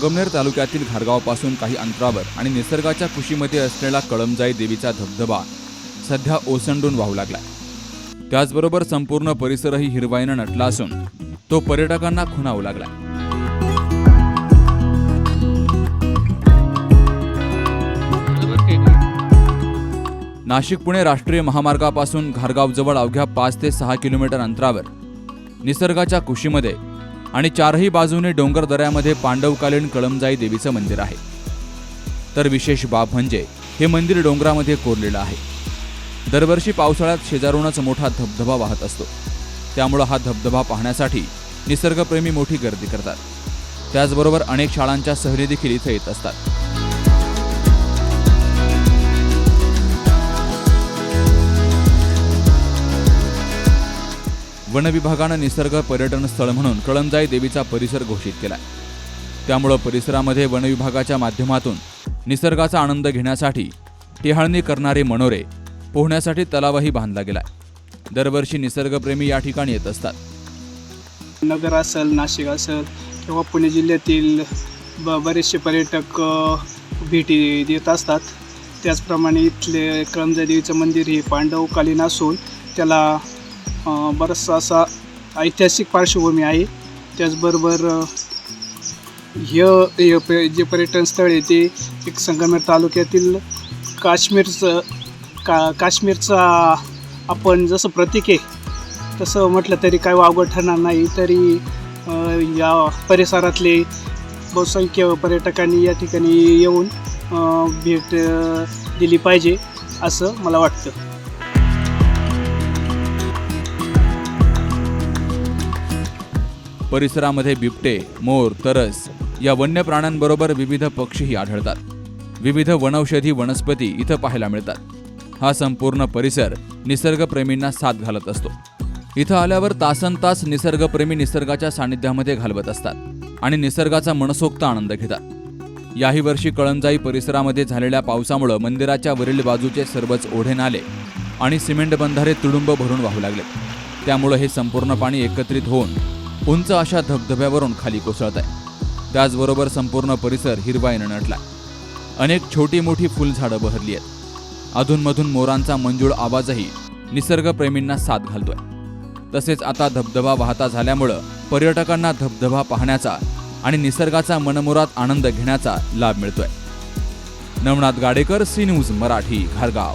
संगमनेर तालुक्यातील घारगावपासून काही अंतरावर आणि निसर्गाच्या कुशीमध्ये असलेला कळमजाई देवीचा धबधबा सध्या ओसंडून वाहू लागला त्याचबरोबर संपूर्ण परिसरही हिरवाईनं नटला असून तो पर्यटकांना खुणावू लागला नाशिक पुणे राष्ट्रीय महामार्गापासून घारगावजवळ अवघ्या पाच ते सहा किलोमीटर अंतरावर निसर्गाच्या कुशीमध्ये आणि चारही बाजूने डोंगर दऱ्यामध्ये पांडवकालीन कळमजाई देवीचं मंदिर आहे. तर विशेष बाब म्हणजे हे मंदिर डोंगरामध्ये कोरलेलं आहे. दरवर्षी पावसाळ्यात शेजारूनच मोठा धबधबा वाहत असतो. त्यामुळं हा धबधबा पाहण्यासाठी निसर्गप्रेमी मोठी गर्दी करतात. त्याचबरोबर अनेक शाळांच्या सहली देखील इथे येत असतात. वन विभागानं निसर्ग पर्यटन स्थळ म्हणून कळमजाई देवीचा परिसर घोषित केला त्यामुळं परिसरामध्ये वन विभागाच्या माध्यमातून निसर्गाचा आनंद घेण्यासाठी टिहाळणी करणारे मनोरे पोहण्यासाठी तलावही बांधला गेलाय दरवर्षी निसर्गप्रेमी या ठिकाणी येत असतात. नगर असेल नाशिक असेल किंवा पुणे जिल्ह्यातील ब बरेचसे पर्यटक भेटी देत असतात. त्याचप्रमाणे इथले कळमजा देवीचं मंदिर हे पांडवकालीन असून त्याला बराचसा असा ऐतिहासिक पार्श्वभूमी आहे. त्याचबरोबर ह्य हे प- जे पर्यटन स्थळ आहे ते एक संगमेर तालुक्यातील काश्मीरचं का काश्मीरचा आपण जसं प्रतीक आहे तसं म्हटलं तरी काय वावगं ठरणार नाही. तरी या परिसरातले बहुसंख्य पर्यटकांनी या ठिकाणी येऊन भेट दिली पाहिजे असं मला वाटतं. परिसरामध्ये बिबटे मोर तरस या वन्य प्राण्यांबरोबर विविध पक्षीही आढळतात. विविध वनौषधी वनस्पती इथं पाहायला मिळतात. हा संपूर्ण परिसर निसर्गप्रेमींना साथ घालत असतो. इथं आल्यावर तासन तास निसर्गप्रेमी निसर्गाच्या सानिध्यामध्ये घालवत असतात आणि निसर्गाचा मनसोक्त आनंद घेतात. याही वर्षी कळंजाई परिसरामध्ये झालेल्या पावसामुळं मंदिराच्या वरील बाजूचे सर्वच ओढे नाले आणि सिमेंट बंधारे तुडुंब भरून वाहू लागले. त्यामुळं हे संपूर्ण पाणी एकत्रित होऊन उंच अशा धबधब्यावरून खाली कोसळत आहे. त्याचबरोबर संपूर्ण परिसर हिरवाईनं नटला अनेक छोटी मोठी फुलझाडं बहरली आहेत. अधूनमधून मोरांचा मंजूळ आवाजही निसर्गप्रेमींना साथ घालतोय. तसेच आता धबधबा वाहता झाल्यामुळं पर्यटकांना धबधबा पाहण्याचा आणि निसर्गाचा मनमुरात आनंद घेण्याचा लाभ मिळतोय. Navnath Gadekar C news Marathi घारगाव.